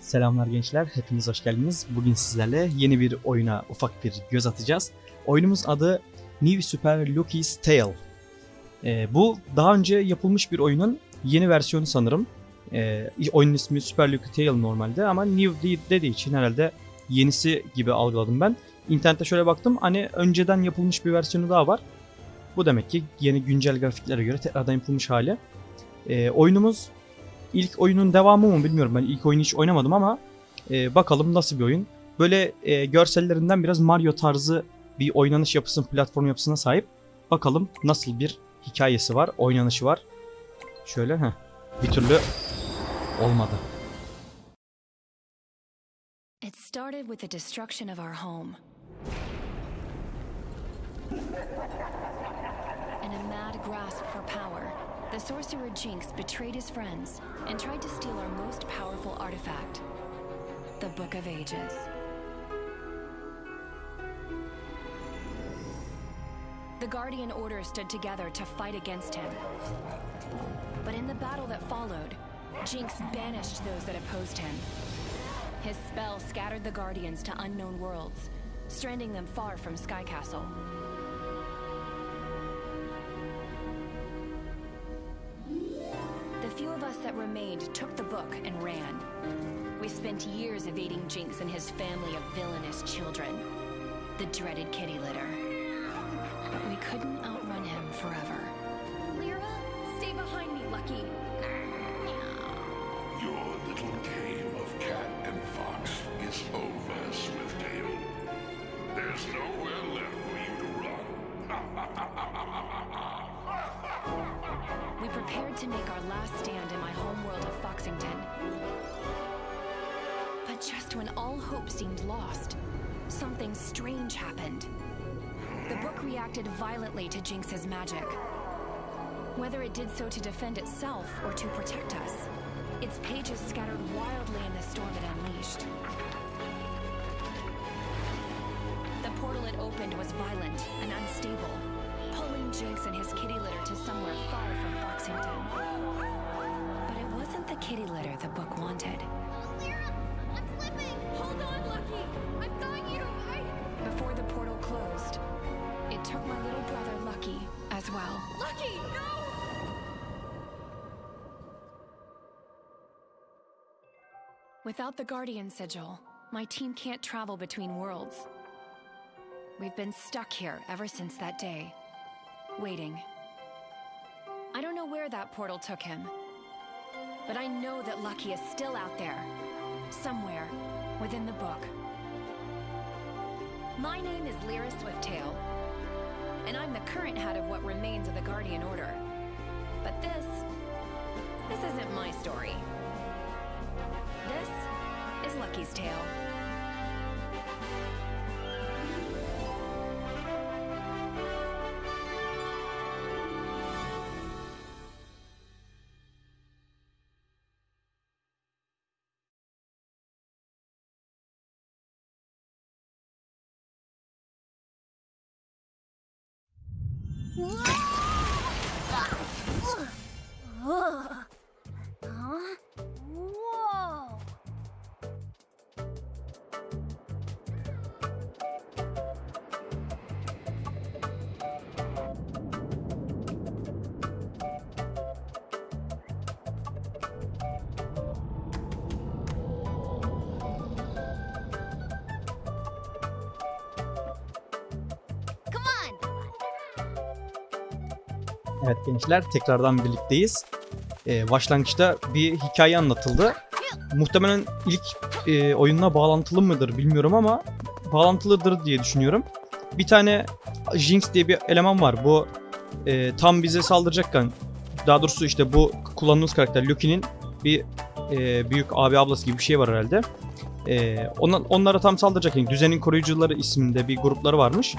Selamlar gençler, hepiniz hoş geldiniz. Bugün sizlerle yeni bir oyuna ufak bir göz atacağız. Oyunumuz adı New Super Lucky's Tale. Ee, bu daha önce yapılmış bir oyunun yeni versiyonu sanırım. Ee, oyunun ismi Super Lucky Tale normalde ama New dediği için herhalde yenisi gibi algıladım ben. İnternette şöyle baktım, hani önceden yapılmış bir versiyonu daha var. Bu demek ki yeni güncel grafiklere göre tekrardan yapılmış hali. Ee, oyunumuz ilk oyunun devamı mı bilmiyorum. Ben ilk oyunu hiç oynamadım ama e, bakalım nasıl bir oyun. Böyle e, görsellerinden biraz Mario tarzı bir oynanış yapısının platform yapısına sahip. Bakalım nasıl bir hikayesi var, oynanışı var. Şöyle heh, bir türlü olmadı. It started with the destruction of our home. In a mad grasp for power, the sorcerer Jinx betrayed his friends and tried to steal our most powerful artifact, the Book of Ages. The Guardian Order stood together to fight against him. But in the battle that followed, Jinx banished those that opposed him. His spell scattered the Guardians to unknown worlds, stranding them far from Sky Castle. Spent years evading Jinx and his family of villainous children, the dreaded kitty litter. But we couldn't outrun him forever. Lyra, stay behind me, Lucky. Your little game of cat and fox is over, Swifttail. There's nowhere left for you to run. We prepared to make our last stand in my homeworld of Foxington. But just when all hope seemed lost, something strange happened. The book reacted violently to Jinx's magic. Whether it did so to defend itself or to protect us, its pages scattered wildly in the storm it unleashed. The portal it opened was violent and unstable, pulling Jinx and his kitty litter to somewhere Without the Guardian Sigil, my team can't travel between worlds. We've been stuck here ever since that day, waiting. I don't know where that portal took him, but I know that Lucky is still out there, somewhere within the book. My name is Lyra Swifttail, and I'm the current head of what remains of the Guardian Order. But this, this isn't my story. Is Lucky's tale. Evet gençler tekrardan birlikteyiz. Ee, başlangıçta bir hikaye anlatıldı. Muhtemelen ilk e, oyunla bağlantılı mıdır bilmiyorum ama bağlantılıdır diye düşünüyorum. Bir tane Jinx diye bir eleman var. Bu e, tam bize saldıracakken daha doğrusu işte bu kullandığımız karakter Loki'nin bir e, büyük abi ablası gibi bir şey var herhalde. E, ona, onlara tam saldıracakken Düzenin Koruyucuları isminde bir grupları varmış.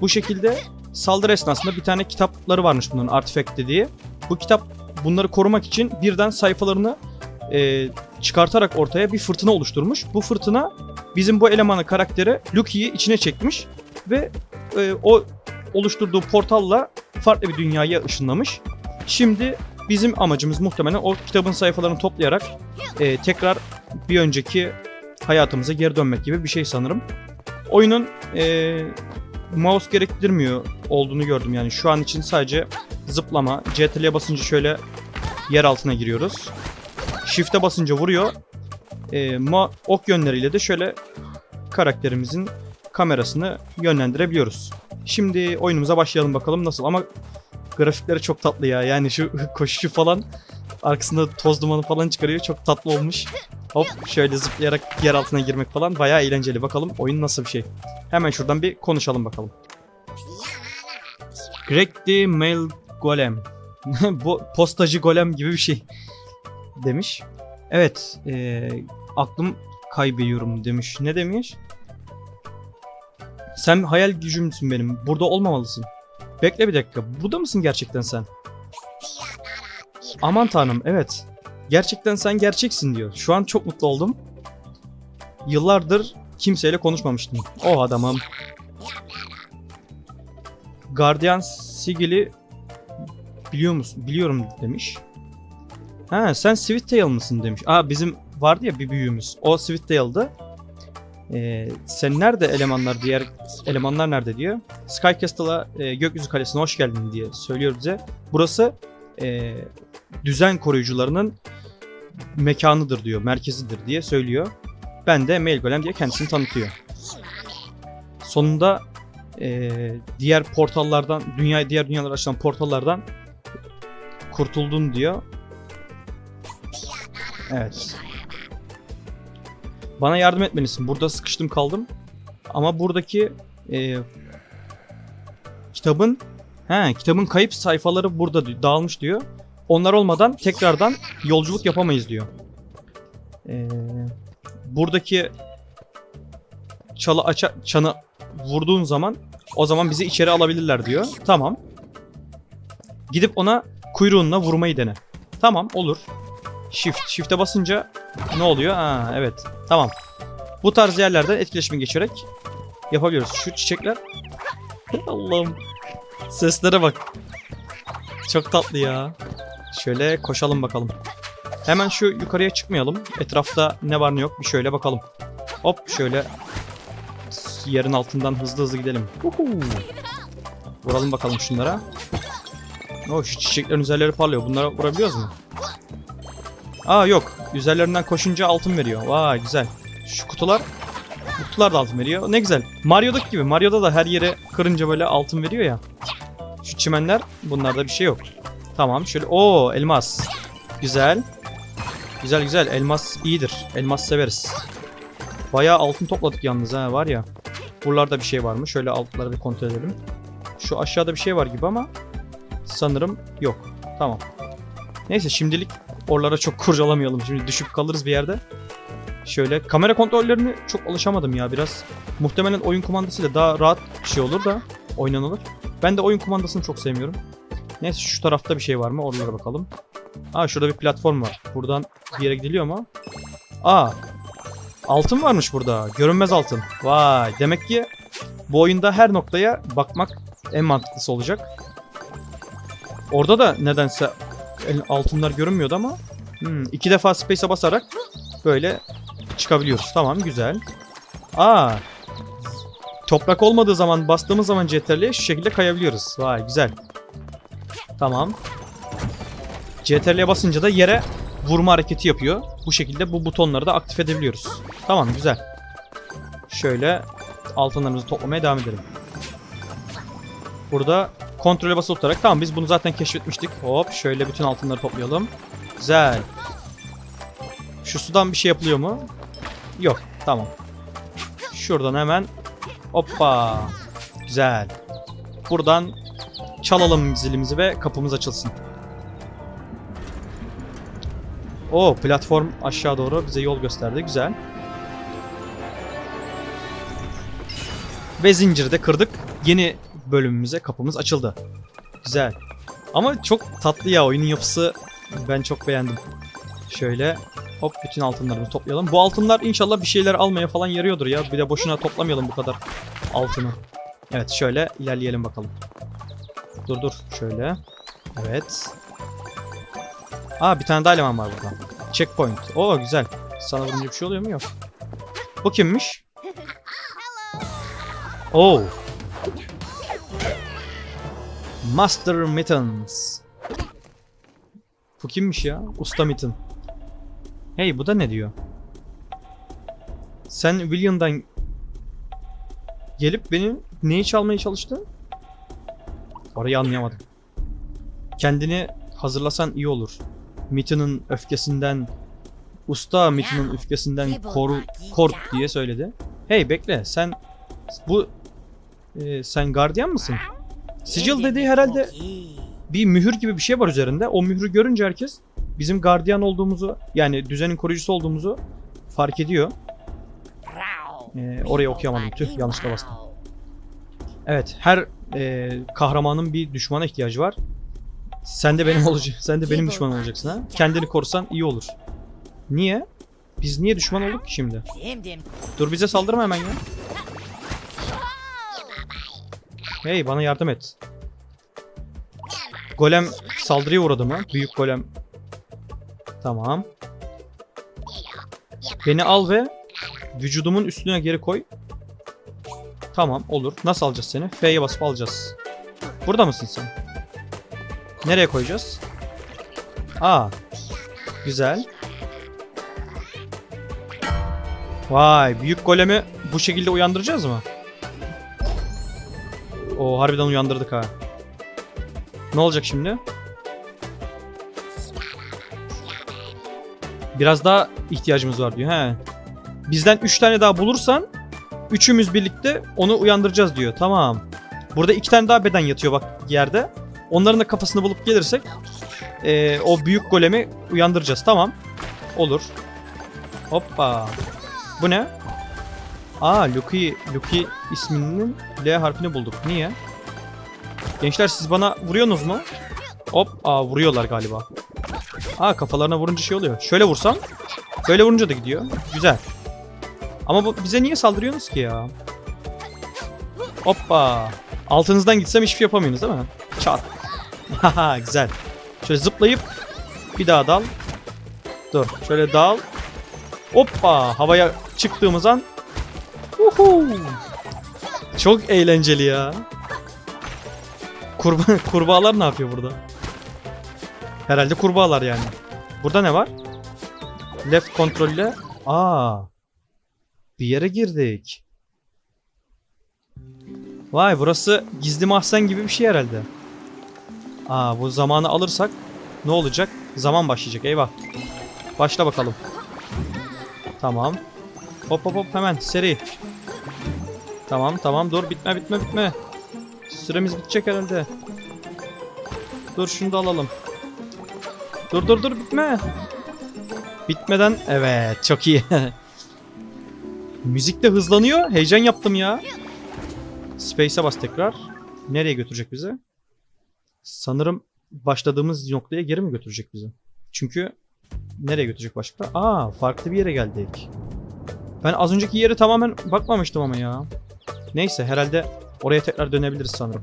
Bu şekilde saldırı esnasında bir tane kitapları varmış bunların Artifact dediği. Bu kitap bunları korumak için birden sayfalarını e, çıkartarak ortaya bir fırtına oluşturmuş. Bu fırtına bizim bu elemanın karakteri Loki'yi içine çekmiş ve e, o oluşturduğu portalla farklı bir dünyaya ışınlamış. Şimdi bizim amacımız muhtemelen o kitabın sayfalarını toplayarak e, tekrar bir önceki hayatımıza geri dönmek gibi bir şey sanırım. Oyunun eee, mouse gerektirmiyor olduğunu gördüm yani şu an için sadece zıplama. CTRL'ye basınca şöyle yer altına giriyoruz. Shift'e basınca vuruyor. Eee, ma- ok yönleriyle de şöyle karakterimizin kamerasını yönlendirebiliyoruz. Şimdi oyunumuza başlayalım bakalım nasıl ama grafikleri çok tatlı ya. Yani şu koşuşu falan arkasında toz dumanı falan çıkarıyor. Çok tatlı olmuş. Hop şöyle zıplayarak yer altına girmek falan bayağı eğlenceli. Bakalım oyun nasıl bir şey. Hemen şuradan bir konuşalım bakalım. Greg the Mail Golem. Bu postacı golem gibi bir şey demiş. Evet, eee, aklım kaybediyorum demiş. Ne demiş? Sen hayal gücümsün benim. Burada olmamalısın. Bekle bir dakika. Burada mısın gerçekten sen? Aman tanrım evet. Gerçekten sen gerçeksin diyor. Şu an çok mutlu oldum. Yıllardır kimseyle konuşmamıştım. O adamım. Guardian Sigil'i biliyor musun? Biliyorum demiş. Ha sen Sweet mısın demiş. Aa bizim vardı ya bir büyüğümüz. O Sweet Ee, sen nerede elemanlar diğer elemanlar nerede diyor. Sky Castle'a e, gökyüzü kalesine hoş geldin diye söylüyor bize. Burası e, düzen koruyucularının mekanıdır diyor, merkezidir diye söylüyor. Ben de Mail Golem diye kendisini tanıtıyor. Sonunda e, diğer portallardan, dünya diğer dünyalara açılan portallardan kurtuldun diyor. Evet. Bana yardım etmelisin. Burada sıkıştım kaldım. Ama buradaki e, kitabın he, kitabın kayıp sayfaları burada dağılmış diyor. Onlar olmadan tekrardan yolculuk yapamayız diyor. E, buradaki çalı aça çanı vurduğun zaman o zaman bizi içeri alabilirler diyor. Tamam. Gidip ona kuyruğunla vurmayı dene. Tamam olur. Shift. Shift'e basınca ne oluyor? Ha evet. Tamam. Bu tarz yerlerden etkileşime geçerek yapabiliyoruz. Şu çiçekler. Allah'ım. Seslere bak. Çok tatlı ya. Şöyle koşalım bakalım. Hemen şu yukarıya çıkmayalım. Etrafta ne var ne yok bir şöyle bakalım. Hop şöyle yerin altından hızlı hızlı gidelim. Uhu. Vuralım bakalım şunlara. O şu çiçeklerin üzerleri parlıyor. Bunlara vurabiliyoruz mu? Aa yok. Üzerlerinden koşunca altın veriyor. Vay güzel. Şu kutular kutular da altın veriyor. Ne güzel. Mario'daki gibi. Mario'da da her yere kırınca böyle altın veriyor ya. Şu çimenler bunlarda bir şey yok. Tamam şöyle. Oo elmas. Güzel. Güzel güzel. Elmas iyidir. Elmas severiz. Bayağı altın topladık yalnız ha var ya. Buralarda bir şey var mı? Şöyle altları bir kontrol edelim. Şu aşağıda bir şey var gibi ama sanırım yok. Tamam. Neyse şimdilik oralara çok kurcalamayalım. Şimdi düşüp kalırız bir yerde. Şöyle kamera kontrollerine çok alışamadım ya biraz. Muhtemelen oyun kumandasıyla daha rahat bir şey olur da oynanılır. Ben de oyun kumandasını çok sevmiyorum. Neyse şu tarafta bir şey var mı? Oralara bakalım. Aa şurada bir platform var. Buradan bir yere gidiliyor mu? Aa altın varmış burada. Görünmez altın. Vay demek ki bu oyunda her noktaya bakmak en mantıklısı olacak. Orada da nedense altınlar görünmüyordu ama hmm, iki defa space'e basarak böyle çıkabiliyoruz. Tamam güzel. Aa toprak olmadığı zaman bastığımız zaman CTRL'ye şu şekilde kayabiliyoruz. Vay güzel. Tamam. CTRL'ye basınca da yere vurma hareketi yapıyor. Bu şekilde bu butonları da aktif edebiliyoruz. Tamam güzel. Şöyle altınlarımızı toplamaya devam edelim. Burada kontrole basılı tutarak tamam biz bunu zaten keşfetmiştik. Hop şöyle bütün altınları toplayalım. Güzel. Şu sudan bir şey yapılıyor mu? Yok. Tamam. Şuradan hemen hoppa. Güzel. Buradan çalalım zilimizi ve kapımız açılsın. O platform aşağı doğru bize yol gösterdi. Güzel. Ve zinciri de kırdık. Yeni bölümümüze kapımız açıldı. Güzel. Ama çok tatlı ya oyunun yapısı ben çok beğendim. Şöyle hop bütün altınlarımızı toplayalım. Bu altınlar inşallah bir şeyler almaya falan yarıyordur ya. Bir de boşuna toplamayalım bu kadar altını. Evet şöyle ilerleyelim bakalım. Dur dur şöyle. Evet. Aa bir tane daha eleman var burada. Checkpoint. Oo güzel. Sana vurunca bir şey oluyor mu? Yok. Bu kimmiş? Oh. Master Mittens. Bu kimmiş ya? Usta Mitten. Hey bu da ne diyor? Sen William'dan gelip benim neyi çalmaya çalıştın? Orayı anlayamadım. Kendini hazırlasan iyi olur. Mitten'ın öfkesinden usta Mitten'ın öfkesinden koru kork diye söyledi. Hey bekle sen bu e, sen gardiyan mısın? Sigil dediği herhalde bir mühür gibi bir şey var üzerinde. O mührü görünce herkes bizim gardiyan olduğumuzu yani düzenin koruyucusu olduğumuzu fark ediyor. Ee, orayı okuyamadım. Tüh yanlışlıkla bastım. Evet, her e, kahramanın bir düşmana ihtiyacı var. Sen de benim olacak. Sen de benim düşmanım olacaksın ha. Kendini korusan iyi olur. Niye? Biz niye düşman olduk ki şimdi? Dur bize saldırma hemen ya. Hey bana yardım et. Golem saldırıya uğradı mı? Büyük golem. Tamam. Beni al ve vücudumun üstüne geri koy. Tamam olur. Nasıl alacağız seni? F'ye basıp alacağız. Burada mısın sen? Nereye koyacağız? Aa. Güzel. Vay büyük golemi bu şekilde uyandıracağız mı? O harbiden uyandırdık ha. Ne olacak şimdi? Biraz daha ihtiyacımız var diyor. He. Bizden 3 tane daha bulursan üçümüz birlikte onu uyandıracağız diyor. Tamam. Burada iki tane daha beden yatıyor bak yerde. Onların da kafasını bulup gelirsek eee, o büyük golemi uyandıracağız. Tamam. Olur. Hoppa. Bu ne? Aa Lucky, Lucky isminin L harfini bulduk. Niye? Gençler siz bana vuruyorsunuz mu? Hop. Aa vuruyorlar galiba. Aa kafalarına vurunca şey oluyor. Şöyle vursam. Böyle vurunca da gidiyor. Güzel. Ama bu, bize niye saldırıyorsunuz ki ya? Hoppa. Altınızdan gitsem hiçbir şey yapamıyorsunuz değil mi? Çat. Haha güzel. Şöyle zıplayıp bir daha dal. Dur. Şöyle dal. Hoppa. Havaya çıktığımız an. Uhu. Çok eğlenceli ya. Kurba kurbağalar ne yapıyor burada? Herhalde kurbağalar yani. Burada ne var? Left kontrolle. Aa. Bir yere girdik. Vay burası gizli mahzen gibi bir şey herhalde. Aa bu zamanı alırsak ne olacak? Zaman başlayacak eyvah. Başla bakalım. Tamam. Hop hop hop hemen seri. Tamam tamam dur bitme bitme bitme. Süremiz bitecek herhalde. Dur şunu da alalım. Dur dur dur bitme. Bitmeden evet çok iyi. Müzik de hızlanıyor. Heyecan yaptım ya. Space'e bas tekrar. Nereye götürecek bizi? Sanırım başladığımız noktaya geri mi götürecek bizi? Çünkü nereye götürecek başka? Aa, farklı bir yere geldik. Ben az önceki yere tamamen bakmamıştım ama ya. Neyse herhalde oraya tekrar dönebiliriz sanırım.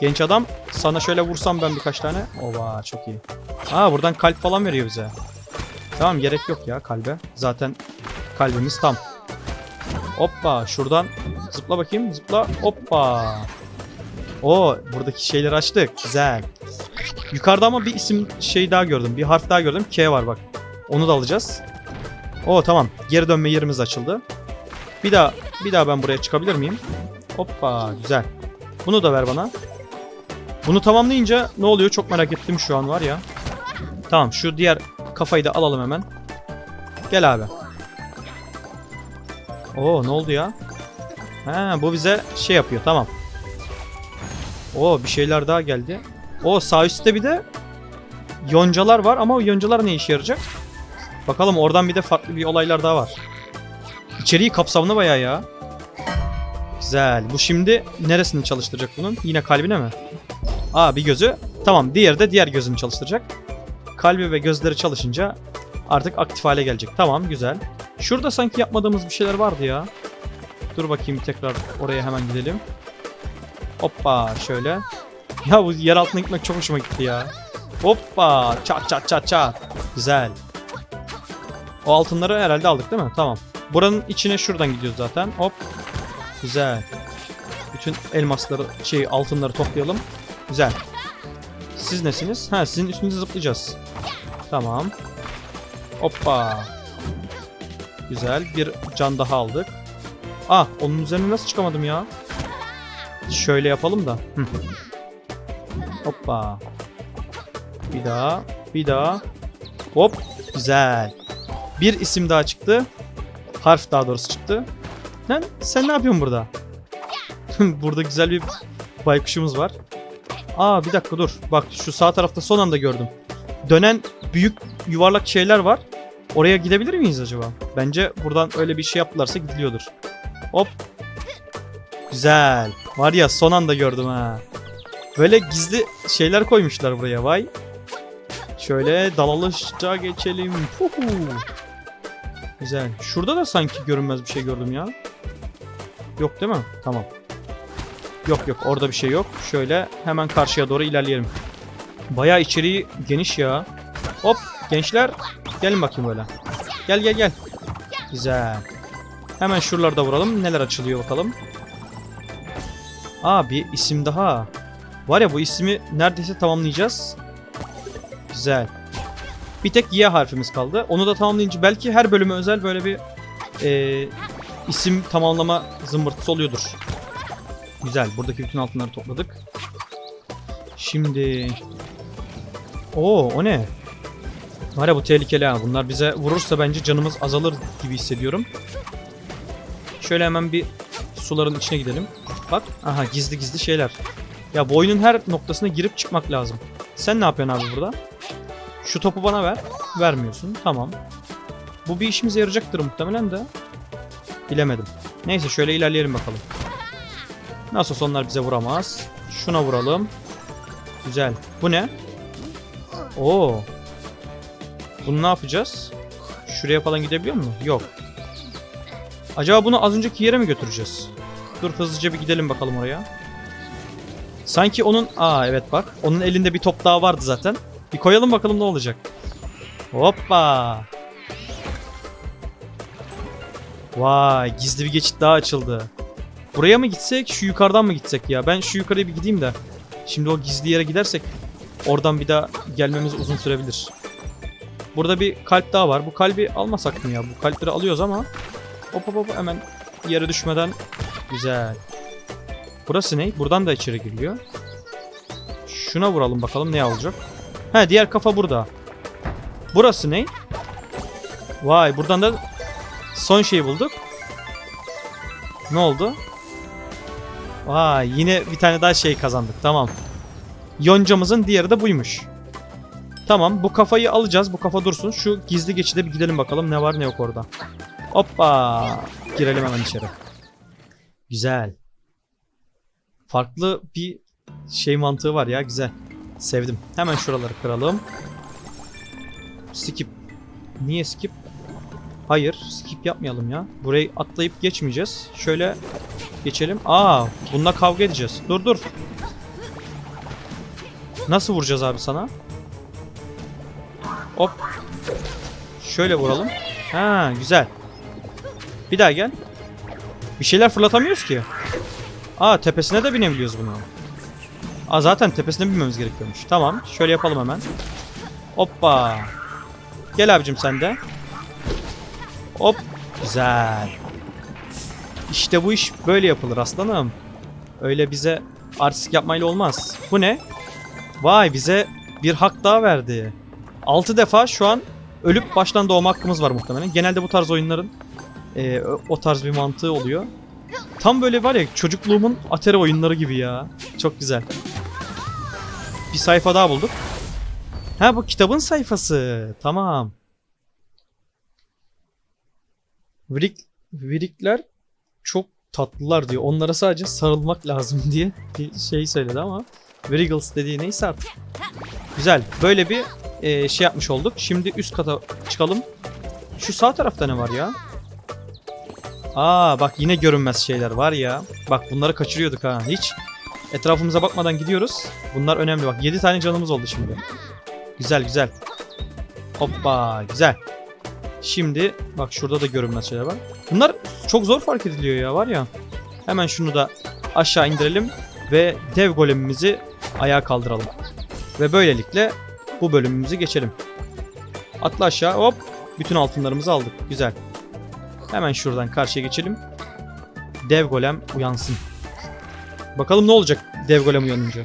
Genç adam sana şöyle vursam ben birkaç tane. Ova çok iyi. Aa buradan kalp falan veriyor bize. Tamam gerek yok ya kalbe. Zaten kalbimiz tam. Hoppa şuradan zıpla bakayım zıpla hoppa. O buradaki şeyleri açtık güzel. Yukarıda ama bir isim şey daha gördüm. Bir harf daha gördüm. K var bak. Onu da alacağız. O tamam. Geri dönme yerimiz açıldı. Bir daha bir daha ben buraya çıkabilir miyim? Hoppa güzel. Bunu da ver bana. Bunu tamamlayınca ne oluyor çok merak ettim şu an var ya. Tamam şu diğer kafayı da alalım hemen. Gel abi. Oo ne oldu ya? Ha bu bize şey yapıyor tamam. Oo bir şeyler daha geldi. O sağ üstte bir de yoncalar var ama o yoncalar ne işe yarayacak? Bakalım oradan bir de farklı bir olaylar daha var. İçeriği kapsamlı bayağı ya. Güzel. Bu şimdi neresini çalıştıracak bunun? Yine kalbine mi? Aa bir gözü. Tamam diğeri de diğer gözünü çalıştıracak. Kalbi ve gözleri çalışınca artık aktif hale gelecek. Tamam güzel. Şurada sanki yapmadığımız bir şeyler vardı ya. Dur bakayım tekrar oraya hemen gidelim. Hoppa şöyle. Ya bu yer altına gitmek çok hoşuma gitti ya. Hoppa çat çat çat çat. Güzel. O altınları herhalde aldık değil mi? Tamam. Buranın içine şuradan gidiyoruz zaten. Hop. Güzel. Bütün elmasları, şey altınları toplayalım. Güzel. Siz nesiniz? Ha sizin üstünüze zıplayacağız. Tamam. Hoppa. Güzel. Bir can daha aldık. Ah onun üzerine nasıl çıkamadım ya? Şöyle yapalım da. Hı. Hoppa. Bir daha. Bir daha. Hop. Güzel. Bir isim daha çıktı. Harf daha doğrusu çıktı. Lan sen ne yapıyorsun burada? burada güzel bir baykuşumuz var. Aa bir dakika dur. Bak şu sağ tarafta son anda gördüm. Dönen büyük yuvarlak şeyler var. Oraya gidebilir miyiz acaba? Bence buradan öyle bir şey yaptılarsa gidiliyordur. Hop. Güzel. Var ya son anda gördüm ha. Böyle gizli şeyler koymuşlar buraya vay. Şöyle dalalışça geçelim. Huhu. Güzel. Şurada da sanki görünmez bir şey gördüm ya. Yok değil mi? Tamam. Yok yok orada bir şey yok. Şöyle hemen karşıya doğru ilerleyelim. Bayağı içeriği geniş ya. Hop gençler gelin bakayım böyle. Gel gel gel. Güzel. Hemen şuralarda vuralım. Neler açılıyor bakalım. Aa bir isim daha. Var ya bu ismi neredeyse tamamlayacağız. Güzel. Bir tek Y harfimiz kaldı. Onu da tamamlayınca belki her bölüme özel böyle bir e, isim tamamlama zımbırtısı oluyordur. Güzel. Buradaki bütün altınları topladık. Şimdi... Oo o ne? Var ya bu tehlikeli ha. Bunlar bize vurursa bence canımız azalır gibi hissediyorum. Şöyle hemen bir suların içine gidelim. Bak. Aha gizli gizli şeyler. Ya bu oyunun her noktasına girip çıkmak lazım. Sen ne yapıyorsun abi burada? Şu topu bana ver. Vermiyorsun. Tamam. Bu bir işimize yarayacaktır muhtemelen de. Bilemedim. Neyse şöyle ilerleyelim bakalım. Nasıl sonlar bize vuramaz. Şuna vuralım. Güzel. Bu ne? Oo. Bunu ne yapacağız? Şuraya falan gidebiliyor mu? Yok. Acaba bunu az önceki yere mi götüreceğiz? Dur hızlıca bir gidelim bakalım oraya. Sanki onun... Aa evet bak. Onun elinde bir top daha vardı zaten. Bir koyalım bakalım ne olacak. Hoppa. Vay gizli bir geçit daha açıldı. Buraya mı gitsek şu yukarıdan mı gitsek ya? Ben şu yukarıya bir gideyim de. Şimdi o gizli yere gidersek oradan bir daha gelmemiz uzun sürebilir. Burada bir kalp daha var. Bu kalbi almasak mı ya? Bu kalpleri alıyoruz ama hop hop hop hemen yere düşmeden güzel. Burası ne? Buradan da içeri giriliyor. Şuna vuralım bakalım ne olacak. Ha diğer kafa burada. Burası ne? Vay buradan da son şeyi bulduk. Ne oldu? Vay yine bir tane daha şey kazandık. Tamam. Yoncamızın diğeri de buymuş. Tamam bu kafayı alacağız. Bu kafa dursun. Şu gizli geçide bir gidelim bakalım ne var ne yok orada. Hoppa. Girelim hemen içeri. Güzel. Farklı bir şey mantığı var ya güzel. Sevdim. Hemen şuraları kıralım. Skip. Niye skip? Hayır skip yapmayalım ya. Burayı atlayıp geçmeyeceğiz. Şöyle geçelim. Aa bununla kavga edeceğiz. Dur dur. Nasıl vuracağız abi sana? Hop. Şöyle vuralım. Ha güzel. Bir daha gel. Bir şeyler fırlatamıyoruz ki. Aa tepesine de binebiliyoruz bunu. Aa zaten tepesine binmemiz gerekiyormuş. Tamam. Şöyle yapalım hemen. Hoppa. Gel abicim sen de. Hop. Güzel. İşte bu iş böyle yapılır aslanım. Öyle bize artistik yapmayla olmaz. Bu ne? Vay bize bir hak daha verdi. 6 defa şu an ölüp baştan doğma hakkımız var muhtemelen. Genelde bu tarz oyunların e, o tarz bir mantığı oluyor. Tam böyle var ya çocukluğumun Atari oyunları gibi ya. Çok güzel. Bir sayfa daha bulduk. Ha bu kitabın sayfası. Tamam. Virik, virikler çok tatlılar diyor. Onlara sadece sarılmak lazım diye bir şey söyledi ama Wriggles dediği neyse artık. Güzel. Böyle bir e, şey yapmış olduk. Şimdi üst kata çıkalım. Şu sağ tarafta ne var ya? Aa bak yine görünmez şeyler var ya. Bak bunları kaçırıyorduk ha. Hiç etrafımıza bakmadan gidiyoruz. Bunlar önemli bak. 7 tane canımız oldu şimdi. Güzel güzel. Hoppa güzel. Şimdi bak şurada da görünmez şeyler var. Bunlar çok zor fark ediliyor ya var ya. Hemen şunu da aşağı indirelim ve dev golemimizi ayağa kaldıralım. Ve böylelikle bu bölümümüzü geçelim. Atla aşağı hop. Bütün altınlarımızı aldık. Güzel. Hemen şuradan karşıya geçelim. Dev golem uyansın. Bakalım ne olacak dev golem uyanınca.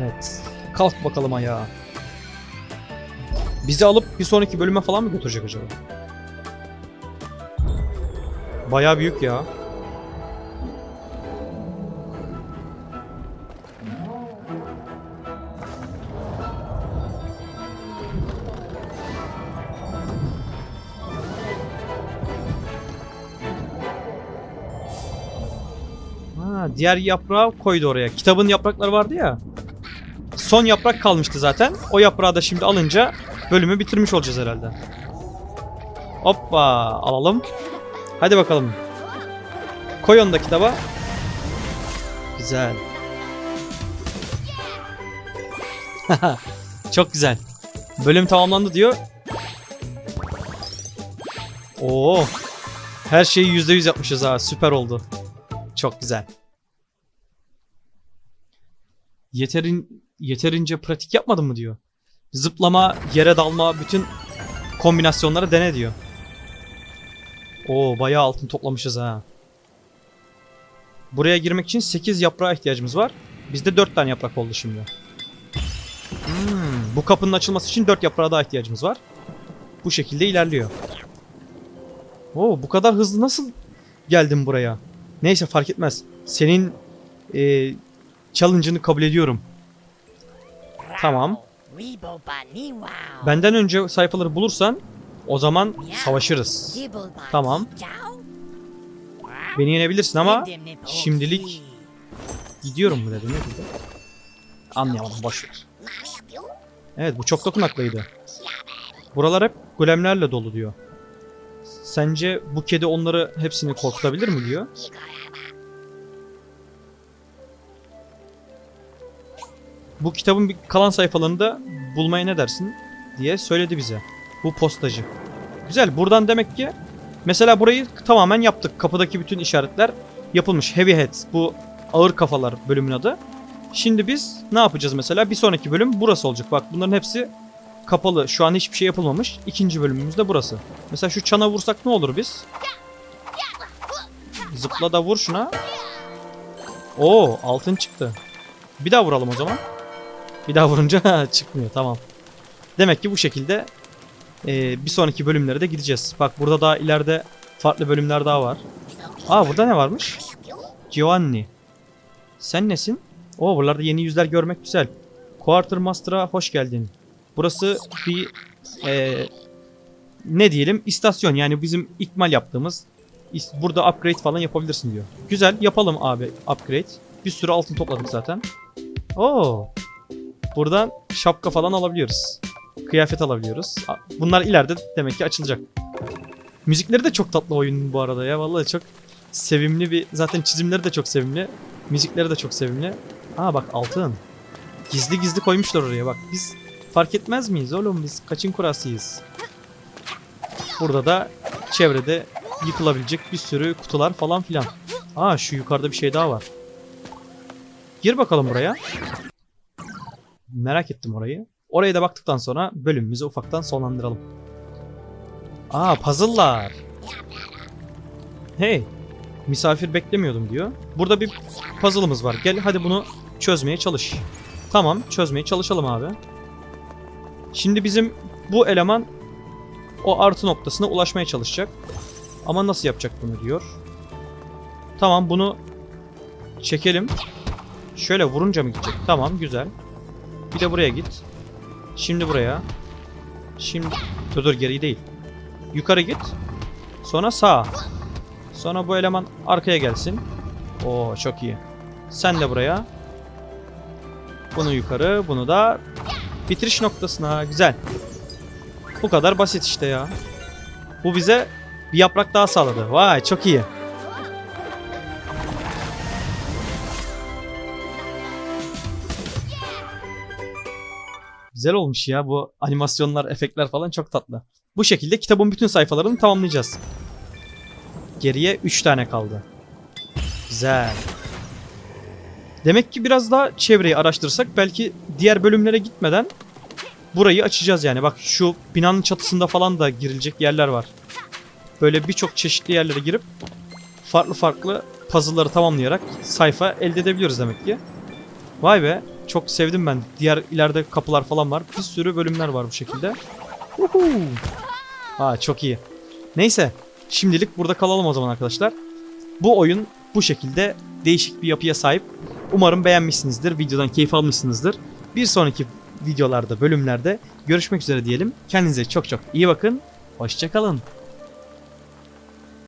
Evet. Kalk bakalım ayağa. Bizi alıp bir sonraki bölüme falan mı götürecek acaba? Bayağı büyük ya. Diğer yaprağı koydu oraya. Kitabın yaprakları vardı ya. Son yaprak kalmıştı zaten. O yaprağı da şimdi alınca bölümü bitirmiş olacağız herhalde. Hoppa alalım. Hadi bakalım. Koy onu da kitaba. Güzel. Çok güzel. Bölüm tamamlandı diyor. Oo. Her şeyi %100 yapmışız ha. Süper oldu. Çok güzel. Yeterin yeterince pratik yapmadın mı diyor. Zıplama, yere dalma, bütün kombinasyonları dene diyor. Oo bayağı altın toplamışız ha. Buraya girmek için 8 yaprağa ihtiyacımız var. Bizde 4 tane yaprak oldu şimdi. Hmm, bu kapının açılması için 4 yaprağa daha ihtiyacımız var. Bu şekilde ilerliyor. Oo bu kadar hızlı nasıl geldin buraya? Neyse fark etmez. Senin e, challenge'ını kabul ediyorum. Tamam. Benden önce sayfaları bulursan o zaman savaşırız. Tamam. Beni yenebilirsin ama şimdilik gidiyorum mu dedi ne dedi? Anlayamadım boş ver. Evet bu çok dokunaklıydı. Buralar hep golemlerle dolu diyor. Sence bu kedi onları hepsini korkutabilir mi diyor. Bu kitabın bir kalan sayfalarında bulmaya ne dersin diye söyledi bize. Bu postacı. Güzel buradan demek ki mesela burayı tamamen yaptık. Kapıdaki bütün işaretler yapılmış. Heavy Heads bu ağır kafalar bölümün adı. Şimdi biz ne yapacağız mesela? Bir sonraki bölüm burası olacak. Bak bunların hepsi kapalı. Şu an hiçbir şey yapılmamış. İkinci bölümümüz de burası. Mesela şu çana vursak ne olur biz? Zıpla da vur şuna. Oo altın çıktı. Bir daha vuralım o zaman. Bir daha vurunca çıkmıyor tamam. Demek ki bu şekilde e, bir sonraki bölümlere de gideceğiz. Bak burada daha ileride farklı bölümler daha var. Aa burada ne varmış? Giovanni. Sen nesin? Oo buralarda yeni yüzler görmek güzel. Quartermaster'a hoş geldin. Burası bir e, ne diyelim istasyon yani bizim ikmal yaptığımız burada upgrade falan yapabilirsin diyor. Güzel yapalım abi upgrade. Bir sürü altın topladık zaten. Oo. Buradan şapka falan alabiliyoruz. Kıyafet alabiliyoruz. Bunlar ileride demek ki açılacak. Müzikleri de çok tatlı oyunun bu arada ya. Vallahi çok sevimli bir... Zaten çizimleri de çok sevimli. Müzikleri de çok sevimli. Aa bak altın. Gizli gizli koymuşlar oraya bak. Biz fark etmez miyiz oğlum? Biz kaçın kurasıyız. Burada da çevrede yıkılabilecek bir sürü kutular falan filan. Aa şu yukarıda bir şey daha var. Gir bakalım buraya. Merak ettim orayı. Oraya da baktıktan sonra bölümümüzü ufaktan sonlandıralım. Aa puzzle'lar. Hey. Misafir beklemiyordum diyor. Burada bir puzzle'ımız var. Gel hadi bunu çözmeye çalış. Tamam çözmeye çalışalım abi. Şimdi bizim bu eleman o artı noktasına ulaşmaya çalışacak. Ama nasıl yapacak bunu diyor. Tamam bunu çekelim. Şöyle vurunca mı gidecek? Tamam güzel. Bir de buraya git. Şimdi buraya. Şimdi dur dur geri değil. Yukarı git. Sonra sağa. Sonra bu eleman arkaya gelsin. Oo çok iyi. Sen de buraya. Bunu yukarı, bunu da bitiriş noktasına. Güzel. Bu kadar basit işte ya. Bu bize bir yaprak daha sağladı. Vay çok iyi. Güzel olmuş ya bu animasyonlar, efektler falan çok tatlı. Bu şekilde kitabın bütün sayfalarını tamamlayacağız. Geriye 3 tane kaldı. Güzel. Demek ki biraz daha çevreyi araştırsak belki diğer bölümlere gitmeden burayı açacağız yani. Bak şu binanın çatısında falan da girilecek yerler var. Böyle birçok çeşitli yerlere girip farklı farklı puzzle'ları tamamlayarak sayfa elde edebiliyoruz demek ki. Vay be. Çok sevdim ben. Diğer ileride kapılar falan var. Bir sürü bölümler var bu şekilde. Uhu. Çok iyi. Neyse. Şimdilik burada kalalım o zaman arkadaşlar. Bu oyun bu şekilde değişik bir yapıya sahip. Umarım beğenmişsinizdir. Videodan keyif almışsınızdır. Bir sonraki videolarda, bölümlerde görüşmek üzere diyelim. Kendinize çok çok iyi bakın. Hoşçakalın.